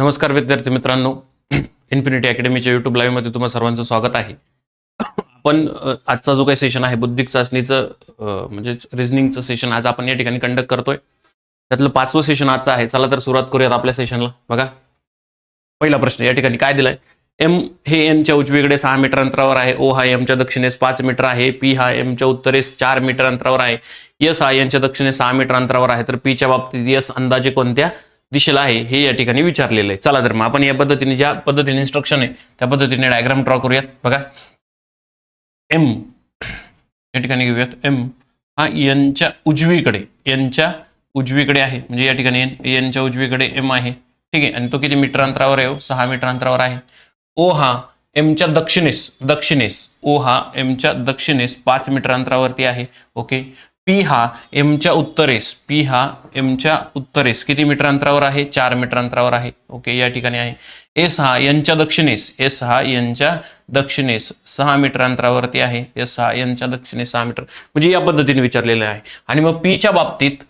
नमस्कार विद्यार्थी मित्रांनो. इन्फिनिटी अकॅडमीच्या युट्यूब लाईव्हमध्ये तुम्हाला सर्वांचं स्वागत आहे. आपण आजचा जो काही सेशन आहे बुद्धिक चाचणीचं म्हणजे रिझनिंगचं सेशन आज आपण या ठिकाणी कंडक्ट करतोय. त्यातलं पाचवं सेशन आजचं आहे. चला तर सुरुवात करूयात आपल्या सेशनला बघा. पहिला प्रश्न या ठिकाणी काय दिलाय? एम हे एमच्या उजवीकडे सहा मीटर अंतरावर आहे. ओ हा एमच्या दक्षिणेस पाच मीटर आहे. पी हा एमच्या उत्तरेस चार मीटर अंतरावर आहे. यस हा यांच्या दक्षिणेस सहा मीटर अंतरावर आहे. तर पीच्या बाबतीत यस अंदाजे कोणत्या? दिशेला आहे हे या ठिकाणी विचारलेलं आहे. चला तर मग आपण या पद्धतीने ज्या पद्धतीने इन्स्ट्रक्शन आहे त्या पद्धतीने डायग्राम ड्रॉ करूयात. बघा. एम या ठिकाणी घेऊयात. एम हा यांच्या उजवीकडे यांच्या उजवीकडे आहे. म्हणजे या ठिकाणी एन उजवीकडे एम आहे. ठीक आहे? आणि तो किती मीटर अंतरावर आहे हो? सहा मीटर अंतरावर आहे. ओ हा एमच्या दक्षिणेस दक्षिणेस. ओ हा एमच्या दक्षिणेस पाच मीटर अंतरावरती आहे. ओके पी हा एमच्या उत्तरेस पी हा एमच्या उत्तरेस किती मीटर अंतरावर आहे? चार मीटर अंतरावर आहे. ओके या ठिकाणी आहे. एस हा यांच्या दक्षिणेस एस हा यांच्या दक्षिणेस सहा मीटर अंतरावरती आहे. एस हा यांच्या दक्षिणेस सहा मीटर. म्हणजे या पद्धतीने विचारलेलं आहे. आणि मग पीच्या बाबतीत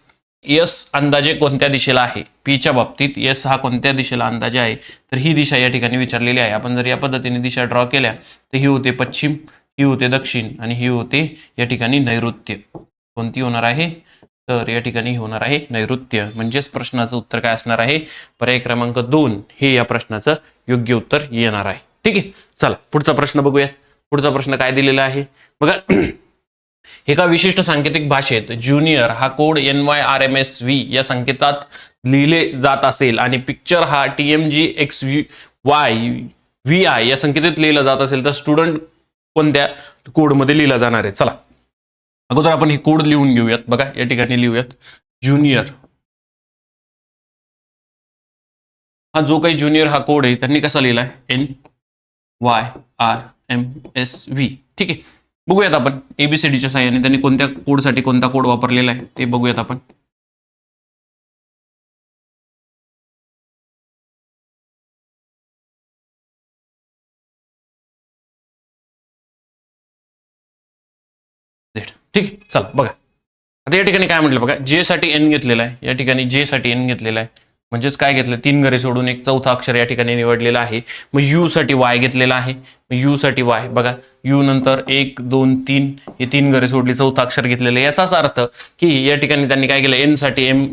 यस अंदाजे कोणत्या दिशेला आहे? पीच्या बाबतीत यस हा कोणत्या दिशेला अंदाजे आहे? तर ही दिशा या ठिकाणी विचारलेली आहे. आपण जर या पद्धतीने दिशा ड्रॉ केल्या तर ही होते पश्चिम ही होते दक्षिण आणि ही होते या ठिकाणी नैऋत्य. कोणती होणार आहे? तर या ठिकाणी होणार आहे नैऋत्य. म्हणजेच प्रश्नाचं उत्तर काय असणार आहे? पर्याय क्रमांक दोन हे या प्रश्नाचं योग्य उत्तर येणार आहे. ठीक आहे? चला पुढचा प्रश्न बघूयात. पुढचा प्रश्न काय दिलेला आहे? बघा एका विशिष्ट सांकेतिक भाषेत ज्युनियर हा code N Y R M S V या संकेतात लिहिले जात असेल आणि पिक्चर हा T M G X V Y V I या संकेतात लिहिला जात असेल तर स्टुडंट कोणत्या कोडमध्ये लिहिला जाणार आहे? चला. अगोदर आपण हे कोड लिहून घेऊयात. बघा या ठिकाणी लिहूयात. ज्युनियर हा जो काही ज्युनियर हा कोड आहे त्यांनी कसा लिहिलाय? N Y R M S V ठीक आहे. बघूयात आपण एबीसीडीच्या साह्याने त्यांनी कोणत्या कोडसाठी कोणता कोड वापरलेला आहे ते बघूयात आपण. ठीक आहे चला बघा. आता या ठिकाणी काय म्हटलं बघा जे साठी एन घेतलेला आहे. या ठिकाणी जे साठी एन घेतलेला आहे. म्हणजेच काय घेतलं? तीन घरे सोडून एक चौथा अक्षर या ठिकाणी निवडलेला आहे. मग यू साठी वाय घेतलेला आहे. मग यू साठी वाय बघा. यू नंतर एक दोन तीन हे तीन घरे सोडली चौथा अक्षर घेतलेलं आहे. याचाच अर्थ की या ठिकाणी त्यांनी काय केलं? एनसाठी एम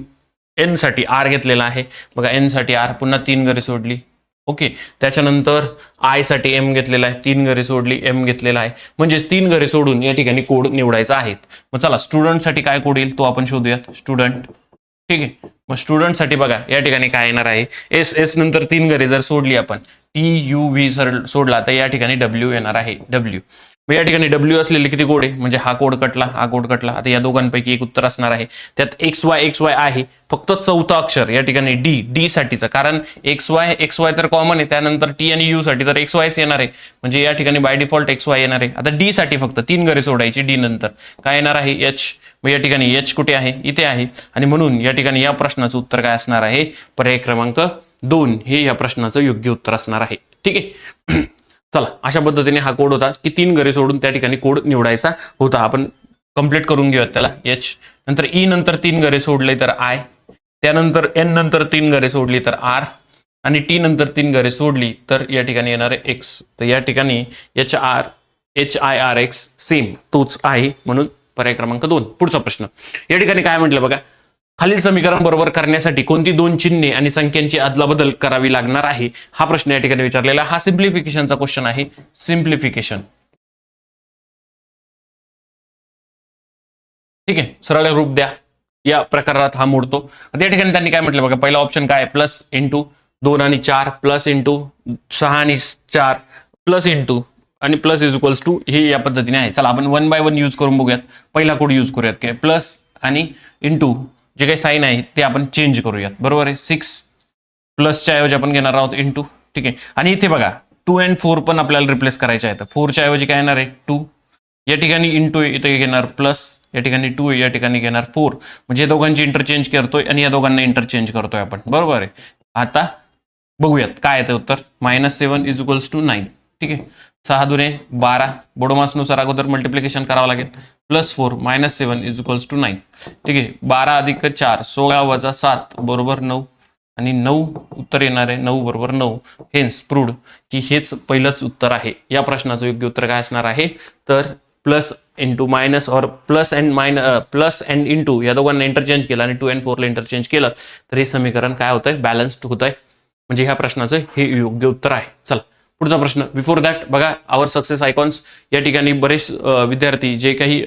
एनसाठी आर घेतलेला आहे. बघा एनसाठी आर पुन्हा तीन घरे सोडली. ओके त्याच्यानंतर आयसाठी एम घेतलेला आहे तीन घरे सोडली एम घेतलेला आहे. म्हणजेच तीन घरे सोडून या ठिकाणी कोड निवडायचा आहेत. मग चला स्टुडंटसाठी काय कोड येईल तो आपण शोधूयात. स्टुडंट ठीक आहे. मग स्टुडंटसाठी बघा या ठिकाणी काय येणार आहे? एस एस नंतर तीन घरे जर सोडली आपण टी यू व्ही सर सोडला तर या ठिकाणी डब्ल्यू येणार आहे. डब्ल्यू मग या ठिकाणी डब्ल्यू असलेले किती कोड आहे? म्हणजे हा कोड कटला हा कोड कटला. आता या दोघांपैकी एक उत्तर असणार आहे. त्यात एक्स वाय एक्स वाय आहे. फक्त चौथा अक्षर या ठिकाणी डी डी साठीचं. कारण एक्स वाय एक्स वाय तर कॉमन आहे. त्यानंतर टी आणि यू साठी तर एक्स वायच येणार आहे. म्हणजे या ठिकाणी बाय डिफॉल्ट एक्स वाय येणार आहे. आता डी साठी फक्त तीन घरे सोडायची डी नंतर. काय येणार आहे? एच मग या ठिकाणी एच कुठे आहे? इथे आहे. आणि म्हणून या ठिकाणी या प्रश्नाचं उत्तर काय असणार आहे? पर्याय क्रमांक दोन. हे या प्रश्नाचं योग्य उत्तर असणार आहे. ठीक आहे? चला अशा पद्धतीने हा कोड होता की तीन घरे सोडून त्या ठिकाणी कोड निवडायचा होता. आपण कंप्लीट करून घेऊयात त्याला. एच नंतर ई नंतर तीन घरे सोडले तर आय त्यानंतर एन नंतर तीन घरे सोडली तर आर आणि टी नंतर तीन घरे सोडली तर या ठिकाणी येणार आहे एक्स तर या ठिकाणी H R H I R X same तोच आहे म्हणून पर्याय क्रमांक दोन. पुढचा प्रश्न. या ठिकाणी काय म्हटलं बघा? खालील समीकरण बरोबर करण्यासाठी कोणती दोन चिन्हे आणि संख्यांची अदलाबदल करावी लागणार आहे? हा प्रश्न या ठिकाणी विचारलेला हा सिम्प्लिफिकेशनचा क्वेश्चन आहे. सिम्प्लिफिकेशन ठीक आहे. सरळ रूप द्या. या प्रकारात हा मोडतो. आता या ठिकाणी त्यांनी काय म्हटलं बघा? पहिला ऑप्शन काय प्लस इंटू दोन आणि चार. प्लस इंटू सहा आणि चार. प्लस इंटू आणि प्लस इज इक्वल्स टू हे या पद्धतीने आहे. चला आपण वन बाय वन यूज करून बघूयात. पहिला कोड यूज करूयात. काय प्लस आणि इंटू जे काही साईन आहे ते आपण चेंज करूयात. बरोबर आहे? सिक्स प्लसच्या ऐवजी आपण घेणार आहोत इंटू ठीक आहे? आणि इथे बघा टू अँड फोर पण आपल्याला रिप्लेस करायचे आहेत. फोरच्या ऐवजी काय येणार आहे? टू या ठिकाणी इंटू इथे घेणार प्लस या ठिकाणी टू या ठिकाणी घेणार फोर म्हणजे या दोघांची इंटरचेंज करतोय आणि या दोघांना इंटरचेंज करतोय आपण. बरोबर आहे? आता बघूयात काय येतं उत्तर. Minus seven is equals to nine ठीक आहे? सहा दुने बारा. बोडोमासनुसार अगोदर मल्टिप्लिकेशन करावं लागेल. Plus four minus seven is equals to nine ठीक आहे बारा अधिक चार सोळा वजा सात बरोबर नऊ. आणि नऊ उत्तर येणार आहे नऊ बरोबर नऊ. हेन्स प्रूड की हेच पहिलंच उत्तर आहे. या प्रश्नाचं योग्य उत्तर काय असणार आहे? तर प्लस इंटू मायनस और plus and minus plus and into या दोघांना इंटरचेंज केलं आणि टू अँड फोरला इंटरचेंज केलं. तर हे समीकरण काय होतंय? बॅलन्स्ड होत म्हणजे ह्या प्रश्नाचं हे योग्य उत्तर आहे. चला. पुढचा प्रश्न बिफोर दॅट बघा आवर सक्सेस आयकॉन्स या ठिकाणी बरेच विद्यार्थी जे काही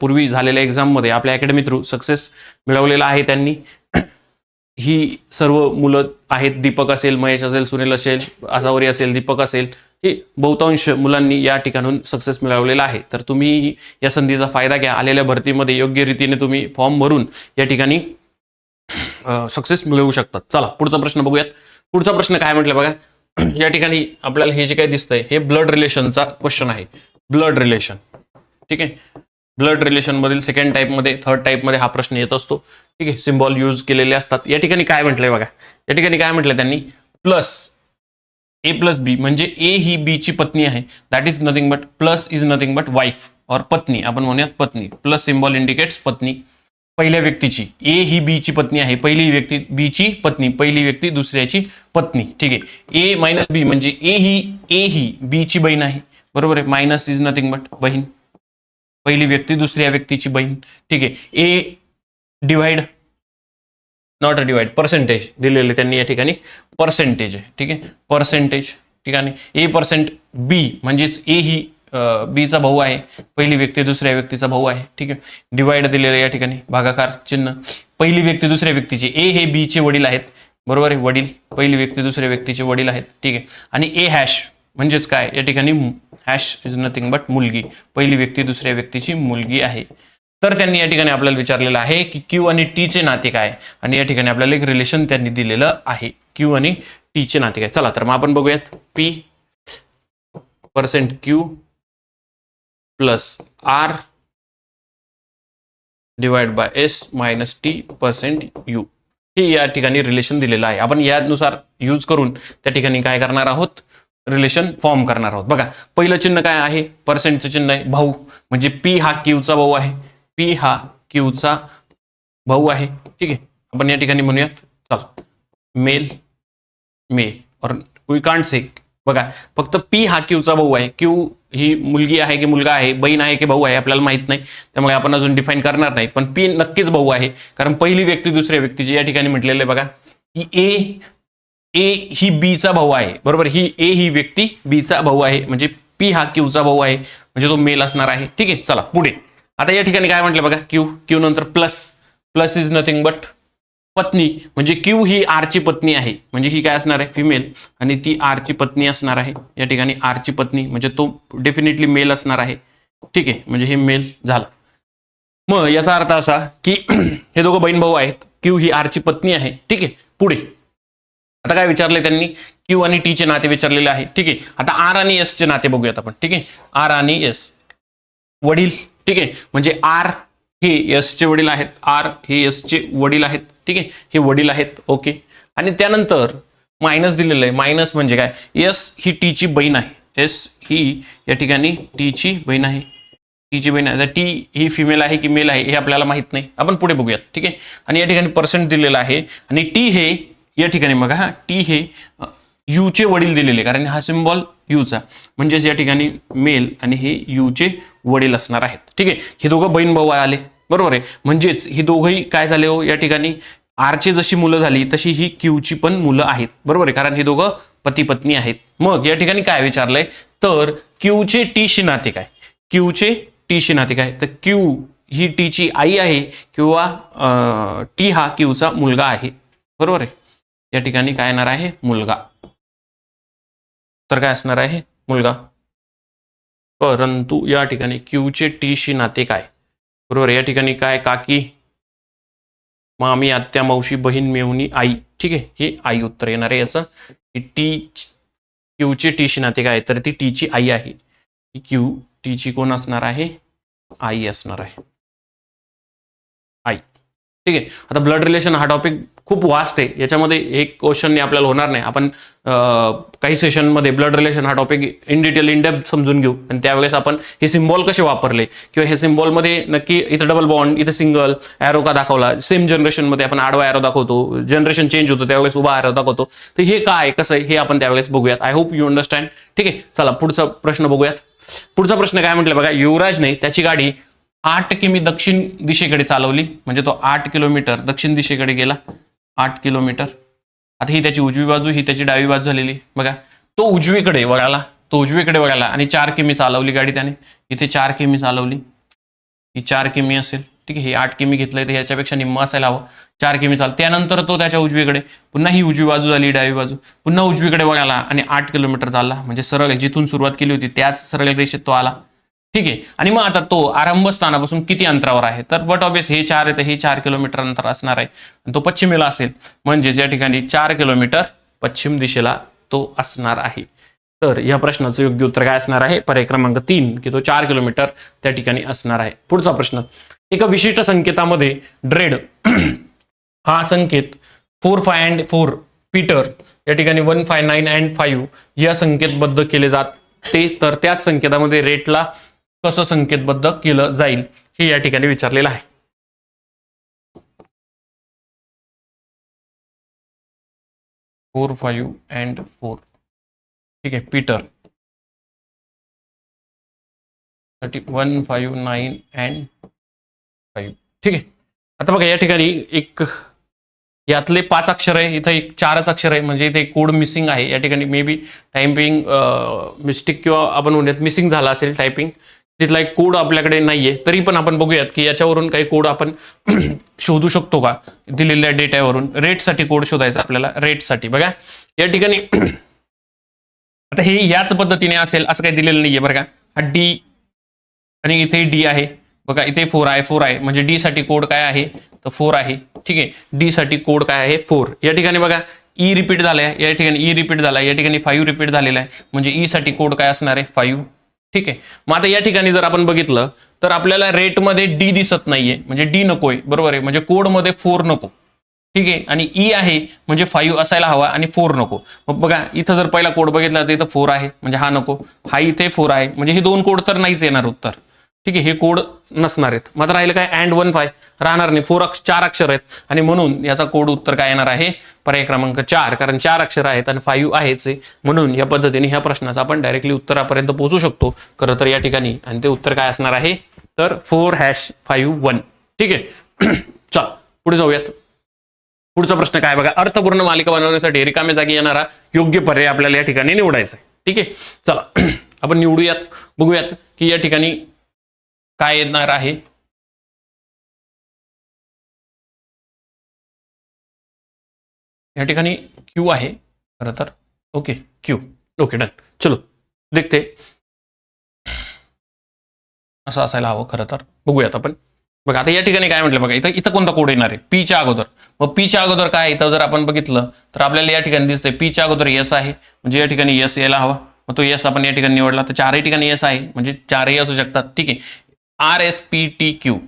पूर्वी झालेल्या एक्झाममध्ये आपल्या अकॅडमी थ्रू सक्सेस मिळवलेला आहे त्यांनी. ही सर्व मुलं आहेत दीपक असेल महेश असेल सुनील असेल आसावरी असेल दीपक असेल हे बहुतांश मुलांनी या ठिकाणून सक्सेस मिळवलेला आहे. तर तुम्ही या संधीचा फायदा घ्या. आलेल्या भरतीमध्ये योग्य रीतीने तुम्ही फॉर्म भरून या ठिकाणी सक्सेस मिळवू शकतात चला पुढचा प्रश्न बघूयात. पुढचा प्रश्न काय म्हटलं बघा? या ठिकाणी आपल्याला हे जे काही दिसतंय हे ब्लड रिलेशनचा क्वेश्चन आहे. ब्लड रिलेशन ठीक आहे? ब्लड रिलेशनमधील सेकंड टाईपमध्ये थर्ड टाईपमध्ये हा प्रश्न येत असतो. ठीक आहे? सिम्बॉल यूज केलेले असतात. या ठिकाणी काय म्हटलंय बघा? या ठिकाणी काय म्हटलंय त्यांनी? प्लस ए प्लस बी म्हणजे ए ही बी ची पत्नी आहे. That is nothing but plus is nothing but wife और पत्नी. आपण म्हणूयात पत्नी. प्लस सिम्बॉल इंडिकेट्स पत्नी. पहिल्या व्यक्तीची. ए ही बी ची पत्नी आहे. पहिली व्यक्ती बी ची पत्नी. पहिली व्यक्ती दुसऱ्याची पत्नी. ठीक आहे. ए मायनस बी म्हणजे ए ही ए ही बी ची बहीण आहे. बरोबर आहे? मायनस इज़ नथिंग बट बहीण. पहिली व्यक्ती, दुसऱ्या व्यक्तीची बहीण. ठीक आहे. A divide not a divide percentage दिलेले त्यांनी या ठिकाणी. पर्सेंटेज आहे. ठीक आहे? पर्सेंटेज ठिकाणी. ए पर्सेंट बी म्हणजेच ए ही बीचा भाऊ आहे. पहिली व्यक्ती दुसऱ्या व्यक्तीचा भाऊ आहे. ठीक आहे? डिवाइड दिलेलं या ठिकाणी. भागाकार चिन्ह. पहिली व्यक्ती दुसऱ्या व्यक्तीची. ए हे बी चे वडील आहेत. बरोबर आहे? वडील. पहिली व्यक्ती दुसऱ्या व्यक्तीचे वडील आहेत. ठीक आहे? आणि ए हॅश म्हणजेच काय? या ठिकाणी हॅश इज नथिंग बट मुलगी. पहिली व्यक्ती दुसऱ्या व्यक्तीची मुलगी आहे. तर त्यांनी या ठिकाणी आपल्याला विचारलेलं आहे की क्यू आणि टी चे नाते काय? आणि या ठिकाणी आपल्याला एक रिलेशन त्यांनी दिलेलं आहे. क्यू आणि टी चे नाते काय? चला तर मग आपण बघूयात. P percent Q plus R divide by S minus T percent U. हे या ठिकाणी रिलेशन दिलेलं आहे. आपण यानुसार यूज करून त्या ठिकाणी काय करणार आहोत? रिलेशन फॉर्म करणार आहोत. बघा पहिलं चिन्ह काय आहे? पर्सेंटचं चिन्ह आहे भाऊ. म्हणजे पी हा क्यूचा भाऊ आहे. पी हा क्यूचा भाऊ आहे. ठीक आहे? आपण या ठिकाणी म्हणूयात. चल. मेल मेल और वी कांट से बघा फक्त पी हा क्यूचा भाऊ आहे. क्यू ही मुलगी आहे की मुलगा आहे बहीण आहे की भाऊ आहे आपल्याला माहीत नाही. त्यामुळे आपण अजून डिफाईन करणार नाही. पण पी नक्कीच भाऊ आहे. कारण पहिली व्यक्ती दुसऱ्या व्यक्तीची या ठिकाणी म्हटलेलं आहे बघा. की ए ए ही बीचा भाऊ आहे. बरोबर? ही ए ही व्यक्ती बीचा भाऊ आहे. म्हणजे पी हा क्यूचा भाऊ आहे. म्हणजे तो मेल असणार आहे. ठीक आहे? चला पुढे. आता या ठिकाणी काय म्हटलं बघा? क्यू क्यू नंतर plus plus is nothing but पत्नी म्हणजे क्यू ही आरची पत्नी आहे. म्हणजे ही काय असणार आहे? फिमेल आणि ती आरची पत्नी असणार आहे. या ठिकाणी आरची पत्नी म्हणजे तो डेफिनेटली मेल असणार आहे. ठीक आहे? म्हणजे हे मेल झालं. मग याचा अर्थ असा की हे दोघं बहीण भाऊ आहेत. क्यू ही आरची पत्नी आहे. ठीक आहे? पुढे. आता काय विचारले त्यांनी? क्यू आणि टी चे नाते विचारलेले आहे. ठीक आहे? आता आर आणि एस चे नाते बघूयात आपण. ठीक आहे? आर आणि एस वडील. ठीक आहे? म्हणजे आर हे यसचे वडील आहेत. आर हे यसचे वडील आहेत. ठीक आहे? हे वडील आहेत. ओके. आणि त्यानंतर मायनस दिलेलं आहे. मायनस म्हणजे काय? यस ही टीची बहीण आहे. एस ही या ठिकाणी टीची बहीण आहे. टीची बहीण आहे. टी ही फिमेल आहे की मेल आहे हे आपल्याला माहीत नाही. आपण पुढे बघूयात. ठीक आहे? आणि या ठिकाणी पर्सेंट दिलेला आहे. आणि टी हे या ठिकाणी बघा. हा टी हे यूचे वडील दिलेले कारण हा सिम्बॉल यूचा म्हणजेच या ठिकाणी मेल आणि हे यूचे वडील असणार आहेत. ठीक आहे? हे दोघं बहीण भाऊ आले. बरोबर आहे. म्हणजेच ही दोघंही काय झाले हो या ठिकाणी? आरची जशी मुलं झाली तशी ही क्यूची पण मुलं आहेत. बरोबर आहे. कारण ही दोघं पती पत्नी आहेत. मग या ठिकाणी काय विचारलंय? तर क्यूचे टीशी नाते काय? क्यूचे टीशी नाते काय? तर क्यू ही टीची आई आहे किंवा टी हा क्यूचा मुलगा आहे. बरोबर आहे. या ठिकाणी काय येणार आहे? मुलगा. तर काय असणार आहे? मुलगा. परंतु या ठिकाणी क्यूचे टीशी नाते काय? बरोबर या ठिकाणी काय काकी? मामी आत्या मावशी बहीण मेवणी आई. ठीक आहे हे आई उत्तर येणार आहे याचं. की टी शी टीशी नाते काय तर ती टीची आई आहे. ही क्यू टीची कोण असणार आहे? आई असणार आहे. ठीक आहे. आता ब्लड रिलेशन हा टॉपिक खूप वास्ट आहे. याच्यामध्ये एक क्वेश्चनने आपल्याला होणार नाही. आपण काही सेशनमध्ये ब्लड रिलेशन हा topic in detail in depth समजून घेऊ. आणि त्यावेळेस आपण हे सिम्बॉल कसे वापरले? किंवा हे सिम्बॉलमध्ये नक्की इथं डबल बॉन्ड इथं सिंगल ॲरो का दाखवला? सेम जनरेशनमध्ये आपण आडवा ॲरो दाखवतो. जनरेशन चेंज होतो. त्यावेळेस उभा ॲरो दाखवतो. तर हे काय कसं आहे? हे आपण त्यावेळेस बघूयात. आय होप यू अंडरस्टँड ठीक आहे. चला पुढचा प्रश्न बघूयात. पुढचा प्रश्न काय म्हटलं बघा? युवराजने त्याची गाडी आठ किमी दक्षिण दिशेकडे चालवली म्हणजे तो आठ किलोमीटर दक्षिण दिशेकडे गेला. आठ किलोमीटर. आता ही त्याची उजवी बाजू ही त्याची डावी बाजू झालेली. बघा तो उजवीकडे वळाला तो उजवीकडे वळाला आणि चार किमी चालवली गाडी त्याने. इथे चार किमी चालवली. ही चार किमी असेल. ठीक आहे हे आठ किमी घेतलंय तर ह्याच्यापेक्षा निम्म असायला हवं. चार किमी चाल त्यानंतर तो त्याच्या उजवीकडे पुन्हा ही उजवी बाजू झाली डावी बाजू. पुन्हा उजवीकडे वळाला आणि आठ किलोमीटर चालला. म्हणजे सरळ जिथून सुरुवात केली होती त्याच सरळ रेषेत तो आला. ठीक आहे. आणि मग आता तो आरंभ स्थानापासून किती अंतरावर आहे? तर बट ऑबियस हे चार आहे तर हे चार किलोमीटर अंतर असणार आहे. आणि तो पश्चिमेला असेल. म्हणजेच या ठिकाणी चार किलोमीटर पश्चिम दिशेला तो असणार आहे. तर या प्रश्नाचं योग्य उत्तर काय असणार आहे? पर्याय क्रमांक तीन की तो चार किलोमीटर त्या ठिकाणी असणार आहे. पुढचा प्रश्न. एका विशिष्ट संकेतामध्ये ड्रेड हा संकेत four five and four Peter या ठिकाणी one five nine and five या संकेतबद्ध केले जाते. तर त्याच संकेतामध्ये रेटला कसं संकेतबद्ध केलं जाईल हे या ठिकाणी विचारलेलं आहे. फोर फाईव्ह अँड फोर ठीक आहे Peter thirty one five nine and five ठीक आहे. आता बघा या ठिकाणी एक यातले पाच अक्षर आहे इथं एक चारच अक्षर आहे म्हणजे इथे कोड मिसिंग आहे. या ठिकाणी मे बी टायपिंग मिस्टेक किंवा आपण म्हणूयात मिसिंग झाला असेल टायपिंग तिथला एक कोड आपल्याकडे नाहीये. तरी पण आपण बघूयात की याच्यावरून काही कोड आपण शोधू शकतो का? दिलेल्या डेटावरून. रेटसाठी कोड शोधायचा आपल्याला. रेटसाठी. बघा. या ठिकाणी आता हे याच पद्धतीने असेल असं काही दिलेलं नाहीये बरं का. हा डी आणि इथे डी आहे. बघा इथे फोर आहे. फोर आहे. म्हणजे डी साठी कोड काय आहे? तर फोर आहे. ठीक आहे. डी साठी कोड काय आहे? फोर या ठिकाणी बघा. ई रिपीट झालाय. या ठिकाणी e ई रिपीट झाला. या ठिकाणी फाईव्ह रिपीट झालेला आहे. म्हणजे ई साठी कोड काय असणार आहे? फाईव्ह ठीक आहे. मग आता या ठिकाणी जर आपण बघितलं तर आपल्याला रेटमध्ये डी दिसत नाहीये. म्हणजे डी नकोय. बरोबर आहे. म्हणजे कोडमध्ये फोर नको. ठीक आहे. आणि ई आहे म्हणजे फाईव्ह असायला हवा आणि फोर नको. मग बघा इथं जर पहिला कोड बघितला तर इथं फोर आहे. म्हणजे हा नको. हा इथे फोर आहे. म्हणजे हे दोन कोड तर नाहीच येणार उत्तर. ठीक आहे हे कोड नसणार आहेत. मात्र राहिलं काय? अँड वन फाय राहणार नाही. फोर अक्ष चार अक्षर आहेत. आणि म्हणून याचा कोड उत्तर काय येणार आहे? पर्याय क्रमांक चार. कारण चार अक्षर आहेत आणि फाईव्ह आहेच. आहे म्हणून या पद्धतीने ह्या प्रश्नाचा आपण डायरेक्टली उत्तरापर्यंत पोहोचू शकतो. खरं तर या ठिकाणी. आणि ते उत्तर काय असणार आहे? तर फोर हॅश फाईव्ह वन ठीक आहे. चल पुढे जाऊयात. पुढचा प्रश्न काय? बघा अर्थपूर्ण मालिका बनवण्यासाठी रिकाम्या जागी येणारा योग्य पर्याय आपल्याला या ठिकाणी निवडायचा आहे. ठीक आहे? चला आपण निवडूयात बघूयात की या ठिकाणी काय येणार आहे? या ठिकाणी क्यू आहे. खरं तर. Okay Q okay done. चलो देखते. असं असायला हवं खरं तर. बघूयात आपण. बघा आता या ठिकाणी काय म्हटलं बघा इथं इथं कोणता कोड येणार आहे? पीच्या अगोदर. मग पीच्या अगोदर काय इथं जर आपण बघितलं तर आपल्याला या ठिकाणी दिसतंय पीच्या अगोदर यस आहे. म्हणजे या ठिकाणी यस यायला हवा. मग तो यस आपण या ठिकाणी निवडला तर चारही ठिकाणी यस आहे. म्हणजे चारही असू शकतात. ठीक आहे. R S P T Q.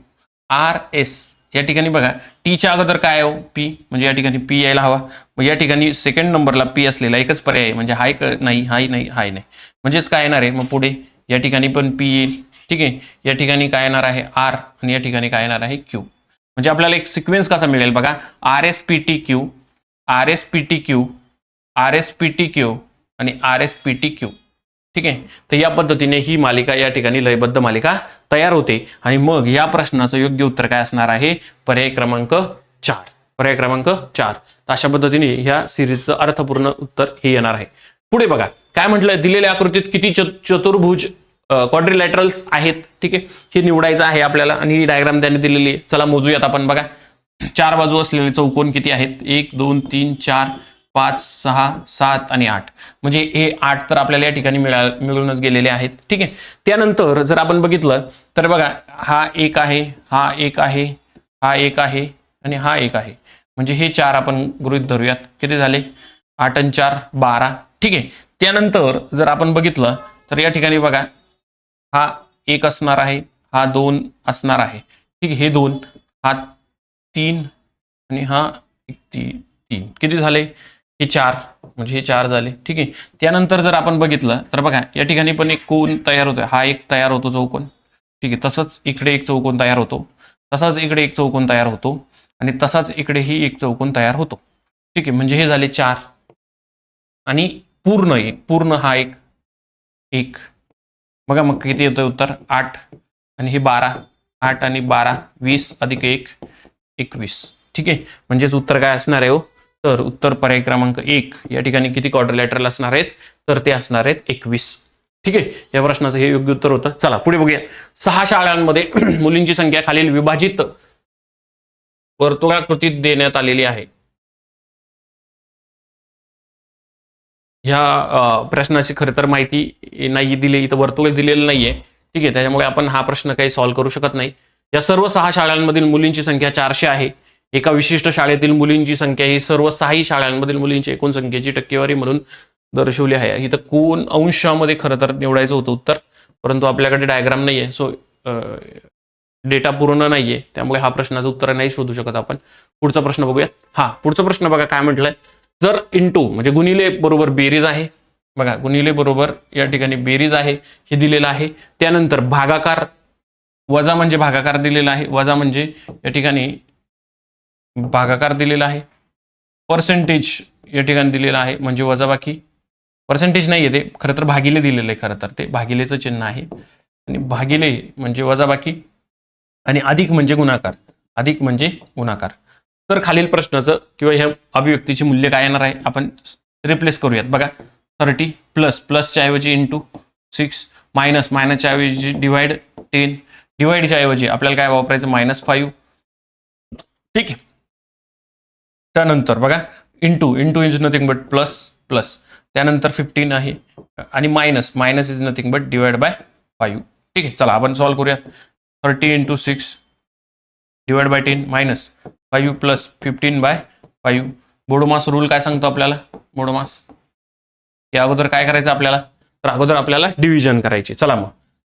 R S या ठिकाणी बघा टीच्या अगोदर काय हो? पी म्हणजे या ठिकाणी पी यायला हवा. मग या ठिकाणी सेकंड नंबरला पी असलेला एकच पर्याय आहे म्हणजे हाय नाही हाय नाही हाय नाही. म्हणजेच काय येणार आहे? मग पुढे या ठिकाणी पण पी येईल. ठीक आहे? या ठिकाणी काय येणार आहे? आर आणि या ठिकाणी काय येणार आहे? क्यू. म्हणजे आपल्याला एक सिक्वेन्स कसा मिळेल बघा? R S P T Q R S P T Q R S P T Q आणि R S P T Q. ठीक आहे? तर या पद्धतीने ही मालिका या ठिकाणी लयबद्ध मालिका तयार होते. आणि मग या प्रश्नाचं योग्य उत्तर काय असणार आहे? पर्याय क्रमांक चार. पर्याय क्रमांक चार. तर अशा पद्धतीने ह्या सिरीजचं अर्थपूर्ण उत्तर हे येणार आहे. पुढे बघा. काय म्हटलंय? दिलेल्या आकृतीत किती चतुर्भुज क्वाड्रिलॅटरल्स आहेत? ठीक आहे? हे निवडायचं आहे आपल्याला आणि ही डायग्राम त्याने दिलेली आहे. चला मोजूयात आपण बघा. चार बाजू असलेले चौकोन किती आहेत? एक दोन तीन चार पाच सहा सात आणि आठ. म्हणजे हे आठ तर आपल्याला या ठिकाणी मिळा मिळूनच गेलेले आहेत. ठीक आहे? त्यानंतर जर आपण बघितलं तर बघा हा एक आहे हा एक आहे हा एक आहे आणि हा एक आहे. म्हणजे हे चार आपण गृहित धरूयात. किती झाले? आठ आणि चार बारा. ठीक आहे? त्यानंतर जर आपण बघितलं तर या ठिकाणी बघा हा एक असणार आहे हा दोन असणार आहे. ठीक आहे? हे दोन हा तीन आणि हा एक ती तीन. किती झाले? हे चार म्हणजे हे चार झाले. ठीक आहे. त्यानंतर जर आपण बघितलं तर बघा या ठिकाणी पण एक कोण तयार होतोय. हा एक तयार होतो चौकोन. ठीक आहे. तसंच इकडे एक चौकोन तयार होतो. तसाच इकडे एक चौकोन तयार होतो. आणि तसाच इकडेही एक चौकोन तयार होतो. ठीक आहे. म्हणजे हे झाले चार. आणि पूर्ण एक पूर्ण हा एक एक. बघा मग किती येतोय उत्तर? आठ. आणि हे बारा. आठ आणि बारा वीस अधिक एक एकवीस. ठीक आहे. म्हणजेच उत्तर काय असणार आहे हो? तर उत्तर पर्याय क्रमांक एक या ठिकाणी किती क्वाड्रिलॅटरल असणार आहेत? तर ते असणार आहेत एकवीस. ठीक आहे? या प्रश्नाचं हे योग्य उत्तर होतं. चला पुढे बघूया. सहा शाळांमध्ये मुलींची संख्या खालील विभाजित वर्तुळाकृतीत देण्यात आलेली आहे. ह्या प्रश्नाची खरं तर माहिती नाही दिली इथं वर्तुळ दिलेलं नाहीये. ठीक आहे? त्याच्यामुळे आपण हा प्रश्न काही सॉल्व्ह करू शकत नाही. या सर्व सहा शाळांमधील मुलींची संख्या चारशे आहे. एका विशिष्ट शाळेतील मुलींची संख्या ही सर्व सहाही शाळांमधील मुलींची एकूण संख्येची टक्केवारी म्हणून दर्शवली आहे. इथं कोण अंशामध्ये खरं तर निवडायचं होतं उत्तर परंतु आपल्याकडे डायग्राम नाही आहे सो डेटा पूर्ण आहे त्यामुळे हा प्रश्नाचं उत्तर नाही शोधू शकत आपण. पुढचा प्रश्न बघूया. हा पुढचा प्रश्न बघा काय म्हटलंय. जर इंटू म्हणजे गुणिले बरोबर बेरीज आहे. बघा गुणिले बरोबर या ठिकाणी बेरीज आहे हे दिलेलं आहे. त्यानंतर भागाकार वजा म्हणजे भागाकार दिलेला आहे. वजा म्हणजे या ठिकाणी भागाकार दिलेला आहे. पर्सेंटेज या ठिकाणी दिलेला आहे म्हणजे वजाबाकी. पर्सेंटेज नाही आहे ते खरं तर भागिले दिलेलं आहे खरं तर. ते भागिलेचं चिन्ह आहे. आणि भागिले म्हणजे वजाबाकी आणि अधिक म्हणजे गुणाकार. अधिक म्हणजे गुणाकार. तर खालील प्रश्नाचं किंवा ह्या अभिव्यक्तीचे मूल्य काय येणार आहे आपण रिप्लेस करूयात. बघा थर्टी प्लस प्लसच्या ऐवजी इंटू सिक्स मायनस मायनसच्या ऐवजी डिवाइड टेन डिवाइडच्या ऐवजी आपल्याला काय वापरायचं? मायनस फाईव्ह ठीक आहे. त्यानंतर बघा into into is nothing but plus plus त्यानंतर फिफ्टीन आहे आणि minus minus is nothing but divide by five ठीक आहे चला आपण सॉल्व्ह करूया thirty into six divide by ten minus five plus fifteen by five BODMAS rule काय सांगतो आपल्याला? बोडोमास या अगोदर काय करायचं आपल्याला? तर अगोदर आपल्याला डिव्हिजन करायचे. चला मग.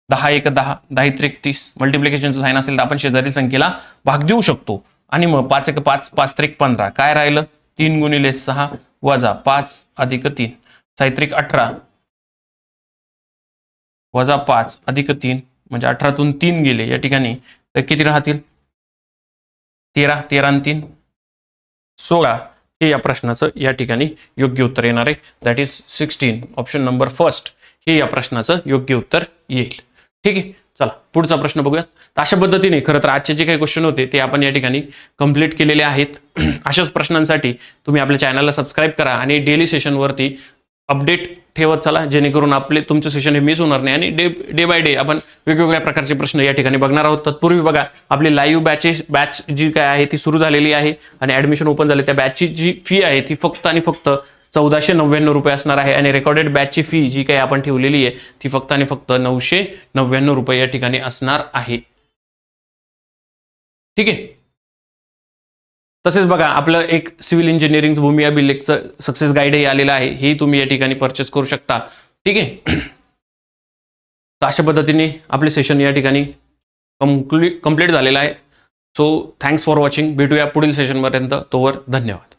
दहा एक दहा दहा त्रिक तीस. मल्टिप्लिकेशनचं साईन असेल तर आपण शेजारील संख्येला भाग देऊ शकतो. आणि मग पाच एक पाच पाच त्रिक पंधरा काय राहिलं? तीन गुणिले सहा वजा पाच अधिक तीन. साहित्रिक अठरा. वजा पाच अधिक तीन म्हणजे अठरातून तीन गेले या ठिकाणी. तर किती राहतील? तेरा तेरा आणि तीन. सोळा हे या प्रश्नाचं या ठिकाणी योग्य उत्तर येणार आहे. That is sixteen option number first हे या प्रश्नाचं योग्य उत्तर येईल. ठीक आहे? चला पुढचा प्रश्न बघूया तर अशा पद्धतीने खरं तर आजचे जे काही क्वेश्चन होते ते आपण या ठिकाणी कंप्लीट केलेले आहेत. अशाच प्रश्नांसाठी तुम्ही आपल्या चॅनलला सबस्क्राईब करा आणि डेली सेशनवरती अपडेट ठेवत चला जेणेकरून आपले तुमचं सेशन हे मिस होणार नाही. आणि डे डे बाय डे आपण वेगवेगळ्या प्रकारचे प्रश्न या ठिकाणी बघणार आहोत. तत्पूर्वी बघा आपली लाईव्ह बॅचेस बॅच जी काय आहे ती सुरू झालेली आहे. आणि ऍडमिशन ओपन झाले त्या बॅचची जी फी आहे ती फक्त आणि फक्त चौदाशे नव्याण्णव रुपये असणार आहे. आणि रेकॉर्डेड बॅचची फी जी काही आपण ठेवलेली आहे ती फक्त आणि फक्त नऊशे नव्याण्णव रुपये या ठिकाणी असणार आहे. ठीक आहे? तसेच बघा आपलं एक सिव्हिल इंजिनिअरिंग भूमिया बिलेकचं सक्सेस गाईडही आलेलं आहे. हे तुम्ही या ठिकाणी परचेस करू शकता. ठीक आहे? तर अशा पद्धतीने आपले सेशन या ठिकाणी कंप्लीट कंप्लीट झालेलं आहे. सो थँक्स फॉर वॉचिंग भेटूया पुढील सेशनपर्यंत तोवर धन्यवाद.